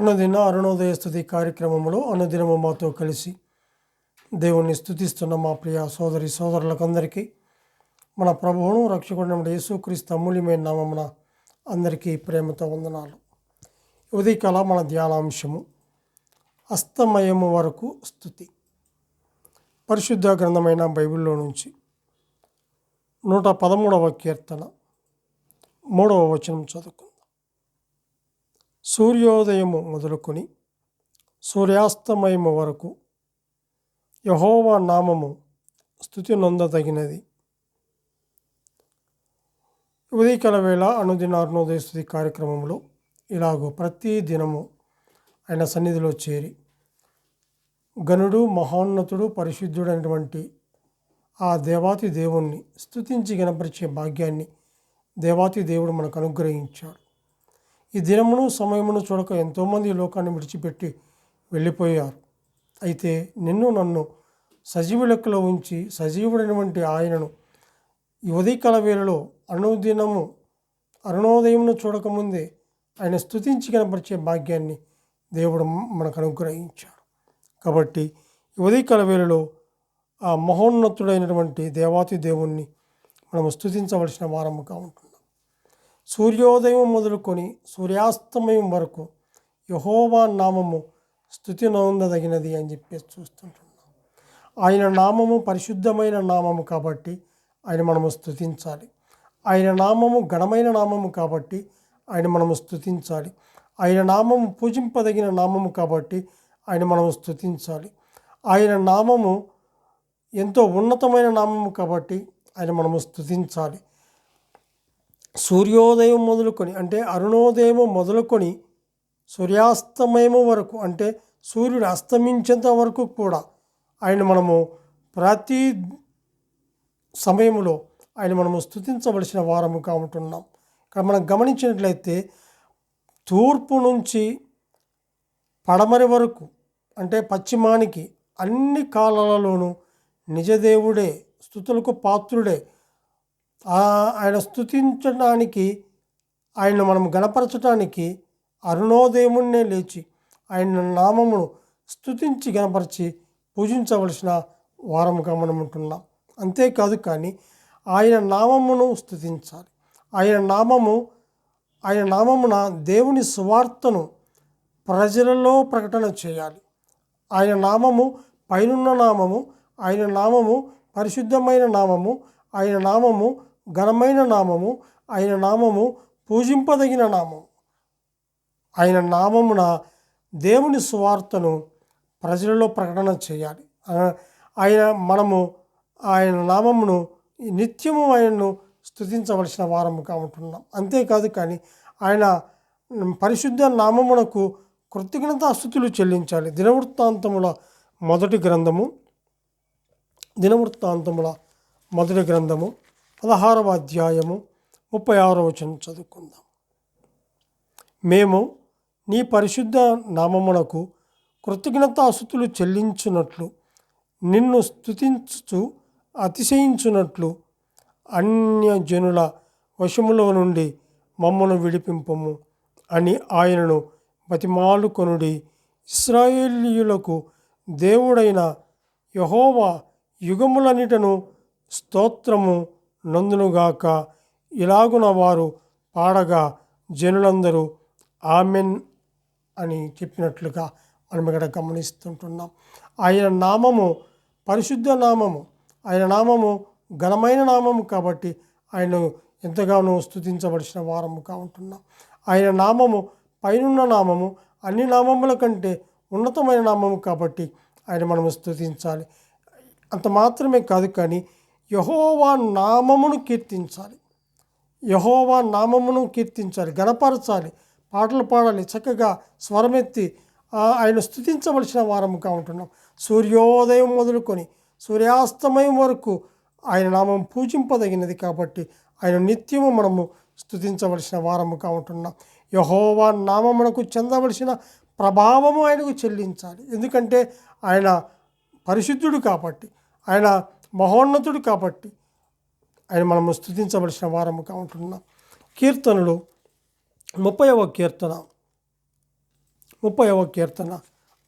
అనుదిన అరుణోదయ స్థుతి కార్యక్రమంలో అనుదినము మాతో కలిసి దేవుణ్ణి స్థుతిస్తున్న మా ప్రియ సోదరి సోదరులకందరికీ మన ప్రభువును రక్షకుడు యేసుక్రీస్తు అమూల్యమైన నామమున అందరికీ ప్రేమతో వందనాలు. ఉదయకాల మన ధ్యానాంశము అస్తమయము వరకు స్థుతి పరిశుద్ధ గ్రంథమైన బైబిల్లో నుంచి నూట పదమూడవ కీర్తన మూడవ వచనం చదువుకుందాం. సూర్యోదయము మొదలుకొని సూర్యాస్తమయము వరకు యహోవా నామము స్థుతి నొందదగినది ఉదయకాల వేళ అనుదిన అరుణోదయ స్థుతి కార్యక్రమంలో ఇలాగూ ప్రతి దినము ఆయన సన్నిధిలో చేరి గనుడు మహోన్నతుడు పరిశుద్ధుడైనటువంటి ఆ దేవాతి దేవుణ్ణి స్థుతించి గణపరిచే భాగ్యాన్ని దేవాతి దేవుడు మనకు అనుగ్రహించాడు. ఈ దినమును సమయమును చూడక ఎంతోమంది ఈ లోకాన్ని విడిచిపెట్టి వెళ్ళిపోయారు. అయితే నిన్ను నన్ను సజీవు లెక్కలో ఉంచి సజీవుడైనటువంటి ఆయనను ఈ ఉదయకాల వేళలో అనుదినము అరుణోదయమును చూడకముందే ఆయన స్థుతించి కనపరిచే భాగ్యాన్ని దేవుడు మనకు అనుగ్రహించాడు. కాబట్టి ఈ ఉదయకాల వేళలో ఆ మహోన్నతుడైనటువంటి దేవాతి దేవుణ్ణి మనము స్తుతించవలసిన వారముగా ఉంటుంది సూర్యోదయం మొదలుకొని సూర్యాస్తమయం వరకు యహోవా నామము స్థుతి నొందదగినది అని చెప్పేసి చూస్తుంటున్నాం. ఆయన నామము పరిశుద్ధమైన నామము కాబట్టి ఆయన మనము స్థుతించాలి. ఆయన నామము ఘనమైన నామము కాబట్టి ఆయన మనము స్థుతించాలి. ఆయన నామము పూజింపదగిన నామము కాబట్టి ఆయన మనము స్థుతించాలి. ఆయన నామము ఎంతో ఉన్నతమైన నామము కాబట్టి ఆయన మనము స్థుతించాలి. సూర్యోదయం మొదలుకొని అంటే అరుణోదయం మొదలుకొని సూర్యాస్తమయం వరకు అంటే సూర్యుడు అస్తమించేంత వరకు కూడా ఆయన మనము ప్రతి సమయంలో ఆయన మనము స్థుతించవలసిన వారము ఉంటున్నాం. ఇక్కడ మనం గమనించినట్లయితే తూర్పు నుంచి పడమరి వరకు అంటే పశ్చిమానికి అన్ని కాలాలలోనూ నిజదేవుడే స్థుతులకు పాత్రుడే ఆయన స్థుతించడానికి ఆయన మనం గణపరచడానికి అరుణోదయమునే లేచి ఆయన నామమును స్థుతించి గణపరిచి పూజించవలసిన వారముగా మనం ఉంటున్నాం. అంతేకాదు కానీ ఆయన నామమును స్థుతించాలి ఆయన నామము ఆయన నామమున దేవుని సువార్తను ప్రజలలో ప్రకటన చేయాలి. ఆయన నామము పైనున్న నామము ఆయన నామము పరిశుద్ధమైన నామము ఆయన నామము ఘనమైన నామము ఆయన నామము పూజింపదగిన నామము ఆయన నామమున దేవుని సువార్తను ప్రజలలో ప్రకటన చేయాలి. ఆయన మనము ఆయన నామమును నిత్యము ఆయనను స్థుతించవలసిన వారముగా ఉంటున్నాం. అంతేకాదు కానీ ఆయన పరిశుద్ధ నామమునకు కృతజ్ఞతా స్థుతులు చెల్లించాలి. దినవృత్తాంతముల మొదటి గ్రంథము దినవృత్తాంతముల మొదటి గ్రంథము పదహారవ అధ్యాయము ముప్పై ఆరో వచనం చదువుకుందాం. మేము నీ పరిశుద్ధ నామమునకు కృతజ్ఞతాస్థుతులు చెల్లించున్నట్లు నిన్ను స్థుతించుచు అతిశయించున్నట్లు అన్యజనుల వశములో నుండి మమ్మను విడిపింపము అని ఆయనను బతిమాలుకొనుడి. ఇస్రాయేలీయులకు దేవుడైన యహోవా యుగములన్నిటను స్తోత్రము నందునుగాక. ఇలాగున వారు పాడగా జనులందరూ ఆమెన్ అని చెప్పినట్లుగా మనం ఇక్కడ గమనిస్తుంటున్నాం. ఆయన నామము పరిశుద్ధ నామము. ఆయన నామము ఘనమైన నామము కాబట్టి ఆయన ఎంతగానో స్థుతించవలసిన వారముగా ఉంటున్నాం. ఆయన నామము పైనున్న నామము అన్ని నామముల కంటే ఉన్నతమైన నామము కాబట్టి ఆయన మనము స్థుతించాలి అంత మాత్రమే కాదు కానీ యహోవా నామమును కీర్తించాలి. యహోవా నామమును కీర్తించాలి గణపరచాలి పాటలు పాడాలి చక్కగా స్వరమెత్తి ఆయన స్థుతించవలసిన వారముగా ఉంటున్నాం. సూర్యోదయం మొదలుకొని సూర్యాస్తమయం వరకు ఆయన నామం పూజింపదగినది కాబట్టి ఆయన నిత్యము మనము స్థుతించవలసిన వారముగా ఉంటున్నాం. యహోవా నామమునకు చెందవలసిన ప్రభావము ఆయనకు చెల్లించాలి. ఎందుకంటే ఆయన పరిశుద్ధుడు కాబట్టి ఆయన మహోన్నతుడు కాబట్టి ఆయన మనము స్థుతించవలసిన వారముగా ఉంటున్నాం. కీర్తనలు ముప్పైవ కీర్తన ముప్పైవ కీర్తన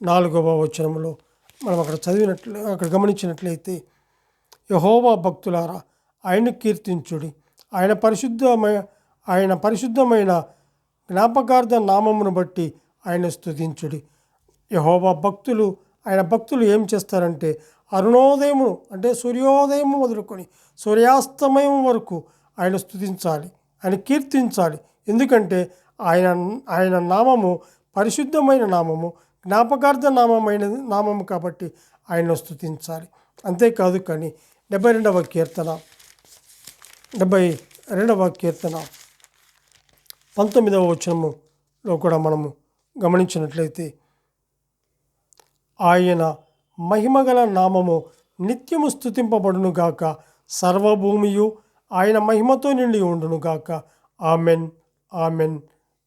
నాలుగవ వచనంలో మనం అక్కడ చదివినట్లు అక్కడ గమనించినట్లయితే యహోవా భక్తులారా ఆయన కీర్తించుడి. ఆయన పరిశుద్ధమైన ఆయన పరిశుద్ధమైన జ్ఞాపకార్థ నామమును బట్టి ఆయన స్థుతించుడి. యహోవా భక్తులు ఆయన భక్తులు ఏం చేస్తారంటే అరుణోదయము అంటే సూర్యోదయం మొదలుకొని సూర్యాస్తమయం వరకు ఆయన స్థుతించాలి ఆయన కీర్తించాలి. ఎందుకంటే ఆయన ఆయన నామము పరిశుద్ధమైన నామము జ్ఞాపకార్థ నామమైన నామము కాబట్టి ఆయన స్తుతించాలి. అంతేకాదు కానీ డెబ్బై రెండవ కీర్తన డెబ్బై రెండవ కీర్తన పంతొమ్మిదవ వచనములో కూడా మనము గమనించినట్లయితే ఆయన మహిమగల నామము నిత్యము స్థుతింపబడునుగాక సర్వభూమియు ఆయన మహిమతో నిండి ఉండునుగాక ఆమెన్ ఆమెన్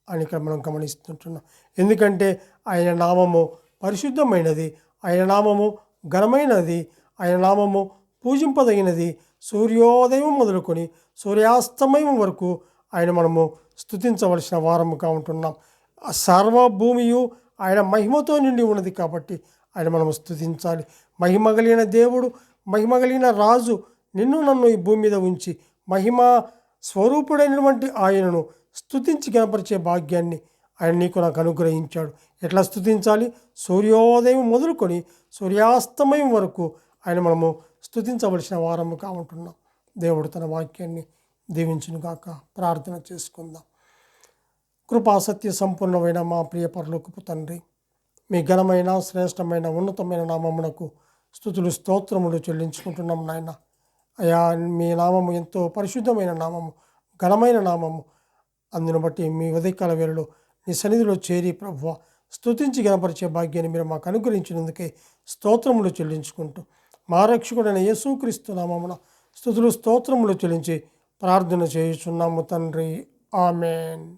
అని ఇక్కడ మనం గమనిస్తుంటున్నాం. ఎందుకంటే ఆయన నామము పరిశుద్ధమైనది ఆయన నామము ఘనమైనది ఆయన నామము పూజింపదగినది. సూర్యోదయం మొదలుకొని సూర్యాస్తమయం వరకు ఆయన మనము స్థుతించవలసిన వారముగా ఉంటున్నాం. ఆ సర్వభూమియు ఆయన మహిమతో నిండి ఉన్నది కాబట్టి ఆయన మనం స్థుతించాలి మహిమగలిగిన దేవుడు మహిమగలిగిన రాజు నిన్ను నన్ను ఈ భూమి మీద ఉంచి మహిమ స్వరూపుడైనటువంటి ఆయనను స్థుతించి కనపరిచే భాగ్యాన్ని ఆయన నీకు నాకు అనుగ్రహించాడు. ఎట్లా స్థుతించాలి సూర్యోదయం మొదలుకొని సూర్యాస్తమయం వరకు ఆయన మనము స్థుతించవలసిన వారముగా ఉంటున్నాం. దేవుడు తన వాక్యాన్ని దీవించునుగాక. ప్రార్థన చేసుకుందాం. కృపాసత్య సంపూర్ణమైన మా ప్రియ పరలోకపు తండ్రి మీ ఘనమైన శ్రేష్టమైన ఉన్నతమైన నామమునకు స్థుతులు స్తోత్రములు చెల్లించుకుంటున్నాం నాయన. అయా మీ నామము ఎంతో పరిశుద్ధమైన నామము ఘనమైన నామము. అందును బట్టి మీ ఉదయకాల వేళలో నీ సన్నిధిలో చేరి ప్రభువ స్తుతించి గణపరిచే భాగ్యాన్ని మీరు మాకు అనుగ్రహించినందుకే స్తోత్రములు చెల్లించుకుంటూ మా రక్షకుడైన యేసుక్రీస్తు నామమున స్థుతులు స్తోత్రములు చెల్లించి ప్రార్థన చేయుచున్నాము తండ్రి. ఆమెన్.